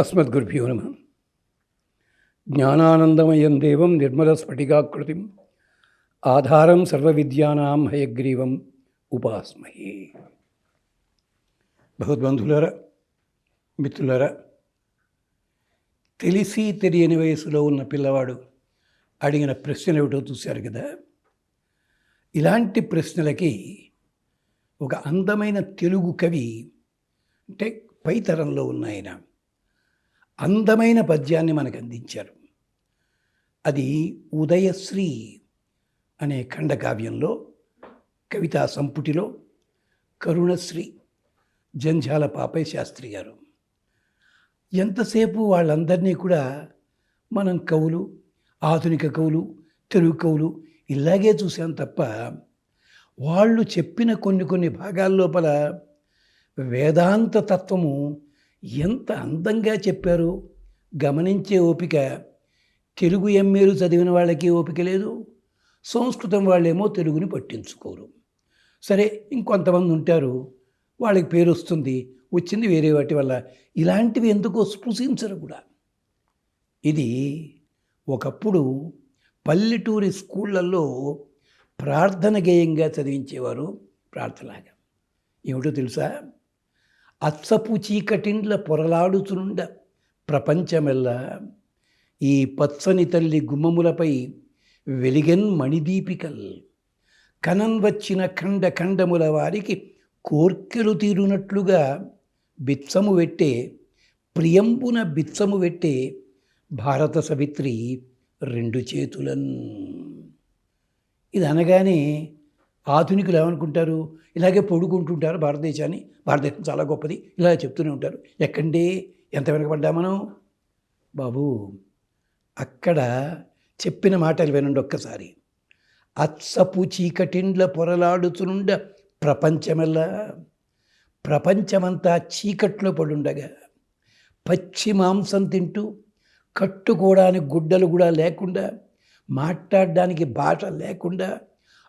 అస్మద్గురుభ్యో నమ. జ్ఞానానందమయం దేవం నిర్మలస్ఫటికాకృతిం ఆధారం సర్వవిద్యానాం హయగ్రీవం ఉపాస్మహే. భగవద్బంధులరా మిత్రులరా తెలిసి తెలియని వయసులో ఉన్న పిల్లవాడు అడిగిన ప్రశ్నలు ఏమిటో చూశారు కదా. ఇలాంటి ప్రశ్నలకి ఒక అందమైన తెలుగు కవి అంటే పై తరంలో అందమైన పద్యాన్ని మనకు అందించారు అది ఉదయశ్రీ అనే ఖండకావ్యంలో కవితా సంపుటిలో కరుణశ్రీ జంఝాల పాపయ్య శాస్త్రి గారు. ఎంతసేపు వాళ్ళందరినీ కూడా మనం కవులు ఆధునిక కవులు తెలుగు కవులు ఇలాగే చూసాం తప్ప వాళ్ళు చెప్పిన కొన్ని కొన్ని భాగాల లోపల వేదాంత తత్వము ఎంత అందంగా చెప్పారు? గమనించే ఓపిక. తెలుగు ఎంఏలు చదివిన వాళ్ళకి ఓపిక లేదు. సంస్కృతం వాళ్ళేమో తెలుగుని పట్టించుకోరు. సరే ఇంకొంతమంది ఉంటారు. వాళ్ళకి పేరు వస్తుంది. వచ్చింది వేరే వాటి వల్ల. ఇలాంటివి ఎందుకో స్పృశించరు కూడా. ఇది ఒకప్పుడు పల్లెటూరి స్కూళ్ళల్లో ప్రార్థన గేయంగా చదివించేవారు ప్రార్థనలాగా. ఏమిటో తెలుసా? అచ్చపు చీకటిండ్ల పొరలాడుచునుండ ప్రపంచమెల్లా ఈ పచ్చని తల్లి గుమ్మములపై వెలిగెన్ మణిదీపికల్. కనం వచ్చిన ఖండ ఖండముల వారికి కోర్కెలు తీరునట్లుగా బిత్సము పెట్టే ప్రియంబున బిత్సము పెట్టే భారత సవిత్రి రెండు చేతులన్. ఇది అనగానే ఆధునికులు ఏమనుకుంటారు? ఇలాగే పొడుకుంటుంటారు భారతదేశాన్ని. భారతదేశం చాలా గొప్పది. ఇలా చెప్తూనే ఉంటారు. ఎక్కండి. ఎంత వెనకబడ్డా మనం? బాబు అక్కడ చెప్పిన మాటలు వినండి ఒక్కసారి. అత్సపు చీకటిండ్ల పొరలాడుచునుండ ప్రపంచమెల్లా. ప్రపంచమంతా చీకట్లో పడుండగా. పచ్చి మాంసం తింటూ కట్టుకోవడానికి గుడ్డలు కూడా లేకుండా మాట్లాడడానికి భాష లేకుండా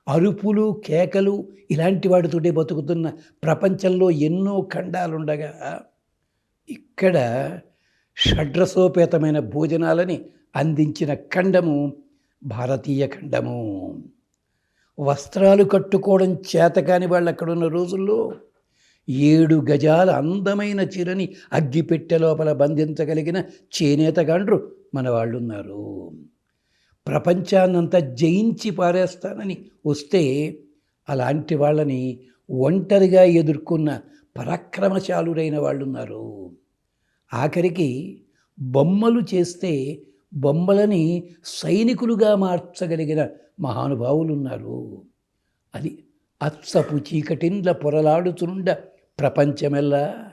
అరుపులు కేకలు ఇలాంటి వాటితోటే బతుకుతున్న ప్రపంచంలో ఎన్నో ఖండాలుండగా ఇక్కడ షడ్రసోపేతమైన భోజనాలని అందించిన ఖండము భారతీయ ఖండము. వస్త్రాలు కట్టుకోవడం చేతకాని వాళ్ళు అక్కడున్న రోజుల్లో ఏడు గజాల అందమైన చీరని అగ్గిపెట్టె లోపల బంధించగలిగిన చేనేతగాండ్రు మన వాళ్ళున్నారు ప్రపంచాన్నంతా జయించి పారేస్తానని వస్తే అలాంటి వాళ్ళని ఒంటరిగా ఎదుర్కొన్న పరాక్రమశాలురైన వాళ్ళు ఉన్నారు ఆఖరికి బొమ్మలు చేస్తే బొమ్మలని సైనికులుగా మార్చగలిగిన మహానుభావులు ఉన్నారు అది అత్సపు చీకటిండ్ల పొరలాడుచుండ ప్రపంచమెల్లా?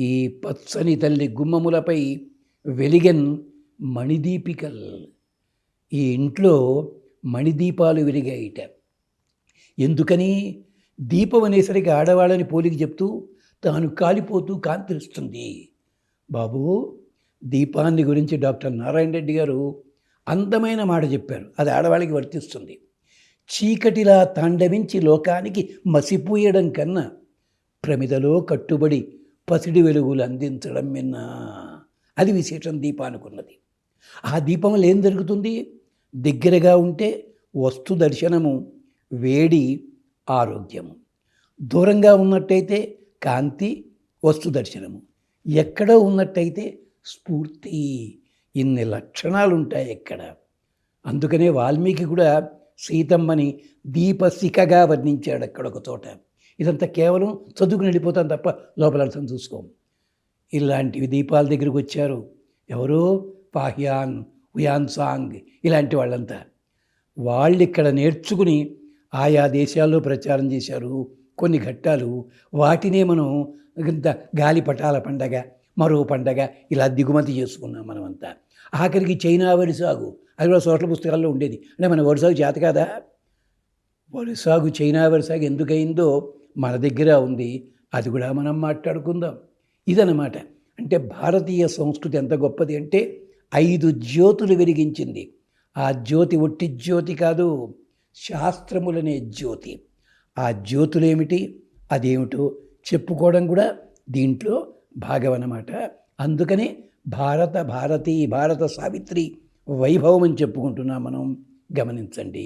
ఈ పచ్చని తల్లి గుమ్మములపై వెలిగన్ మణిదీపికల్. ఈ ఇంట్లో మణిదీపాలు వెలిగాయిట ఎందుకని? దీపం అనేసరికి ఆడవాళ్ళని పోలికి చెప్తూ తాను కాలిపోతూ కాంతిస్తుంది బాబు దీపాన్ని గురించి డాక్టర్ నారాయణ రెడ్డి గారు అందమైన మాట చెప్పారు. అది ఆడవాళ్ళకి వర్తిస్తుంది. చీకటిలా తాండవించి లోకానికి మసిపోయడం కన్నా ప్రమిదలో కట్టుబడి పసిడి వెలుగులు అందించడం మిన్నా. అది విశేషం దీపానుకున్నది. ఆ దీపం ఏం జరుగుతుంది? దగ్గరగా ఉంటే వస్తు దర్శనము వేడి ఆరోగ్యము. దూరంగా ఉన్నట్టయితే కాంతి వస్తు దర్శనము. ఎక్కడో ఉన్నట్టయితే స్ఫూర్తి. ఇన్ని లక్షణాలు ఉంటాయి ఎక్కడ. అందుకనే వాల్మీకి కూడా సీతమ్మని దీపశిఖగా వర్ణించాడు అక్కడ ఒక చోట. ఇదంతా కేవలం చదువుకుని వెళ్ళిపోతాం తప్ప లోపల అర్థం చూసుకోం. ఇలాంటివి దీపాల దగ్గరికి వచ్చారు. ఎవరో పాహ్యాన్ ఉయాన్ సాంగ్ ఇలాంటి వాళ్ళంతా. వాళ్ళు ఇక్కడ నేర్చుకుని ఆయా దేశాల్లో ప్రచారం చేశారు. కొన్ని ఘట్టాలు వాటినే మనం గాలిపటాల పండగ మరో పండగ ఇలా దిగుమతి చేసుకున్నాం మనమంతా. ఆఖరికి చైనా వరి సాగు అది కూడా సోషల్ పుస్తకాల్లో ఉండేది. అంటే మన వరి సాగు చేత కాదా? వరి సాగు చైనా వరి సాగు ఎందుకయిందో మన దగ్గర ఉంది. అది కూడా మనం మాట్లాడుకుందాం. ఇదన్నమాట. అంటే భారతీయ సంస్కృతి ఎంత గొప్పది అంటే ఐదు జ్యోతులు వెలిగించింది. ఆ జ్యోతి ఒట్టి జ్యోతి కాదు శాస్త్రములనే జ్యోతి. ఆ జ్యోతులేమిటి? అదేమిటో చెప్పుకోవడం కూడా దీంట్లో భాగం అన్నమాట అందుకనే భారత భారతి భారత సావిత్రి వైభవం అని చెప్పుకుంటున్నాం మనం. గమనించండి.